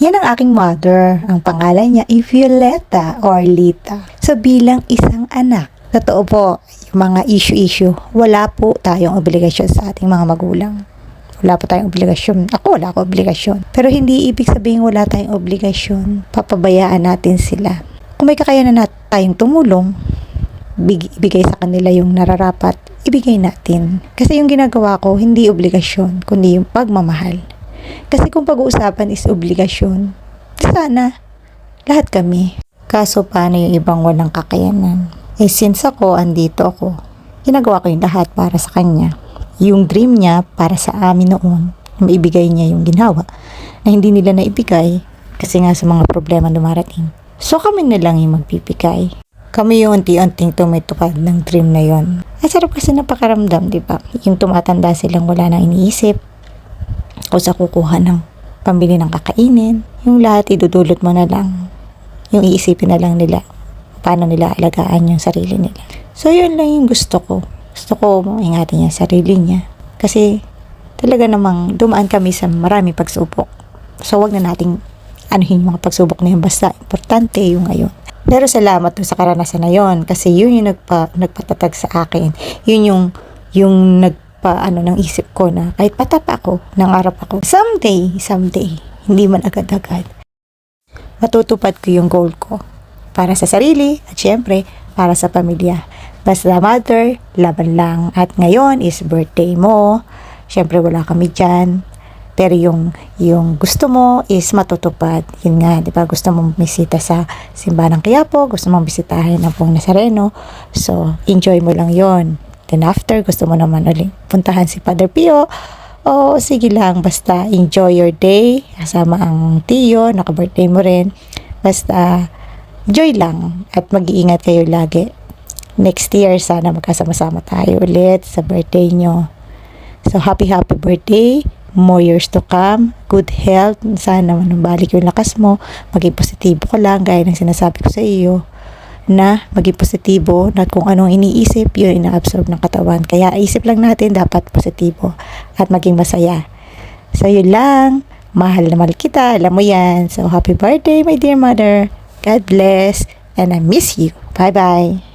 Yan ang aking mother. Ang pangalan niya ay Violeta or Lita. So bilang isang anak, totoo po, yung mga issue-issue, wala po tayong obligasyon sa ating mga magulang. Wala po tayong obligasyon. Ako, wala akong obligasyon. Pero hindi ibig sabihin wala tayong obligasyon. Papabayaan natin sila. Kung may kakayanan na tayong tumulong, big, ibigay sa kanila yung nararapat, ibigay natin. Kasi yung ginagawa ko, hindi obligasyon, kundi yung pagmamahal. Kasi kung pag-uusapan is obligasyon, sana, lahat kami. Kaso paano yung ibang walang kakayanan? Eh since ako, andito ako, ginagawa ko yung lahat para sa kanya. Yung dream niya para sa amin noon, na maibigay niya yung ginawa, na hindi nila naibigay kasi nga sa mga problema dumarating. So kami na lang yung magbibigay. Kami yung unti-unting tumitupad ng dream na yon. Ang sarap kasi napakaramdam, di ba? Yung tumatanda silang wala nang iniisip, o sa kukuha ng pambili ng kakainin. Yung lahat idudulot mo na lang. Yung iisipin na lang nila paano nila alagaan yung sarili nila. So, yun lang yung gusto ko. Gusto ko ingatan niya sarili niya. Kasi, talaga namang dumaan kami sa maraming pagsubok. So, wag na nating anuhin yung mga pagsubok na yun. Basta, importante yung ngayon. Pero salamat dun sa karanasan na yon kasi yun yung nagpa, nagpatatag sa akin. Yun yung, yung nagpa, ano, ng isip ko na kahit patapa ako, nangarap ako. Someday, someday, hindi man agad-agad, matutupad ko yung goal ko para sa sarili at syempre para sa pamilya. Basta mother, laban lang. At ngayon is birthday mo. Syempre wala kami dyan. Pero yung, yung gusto mo is matutupad. Yun nga, di ba? Gusto mong bisita sa simbahan ng Quiapo, gusto mong bisitahin ang Pong Nazareno. So, enjoy mo lang yon Then after, gusto mo naman ulit puntahan si Father Pio. O, sige lang, basta enjoy your day. Kasama ang tiyo, naka-birthday mo rin. Basta, joy lang at mag-iingat kayo lagi. Next year, sana magkasama-sama tayo ulit sa birthday nyo. So, happy, happy birthday. More years to come. Good health. Sana manubalik yung lakas mo. Maging positibo ka lang, gaya ng sinasabi ko sa iyo na maging positibo na kung anong iniisip, yun ina-absorb ng katawan. Kaya isip lang natin dapat positibo at maging masaya. So, yun lang. Mahal na mahal kita. Alam mo yan. So, happy birthday, my dear mother. God bless. And I miss you. Bye-bye.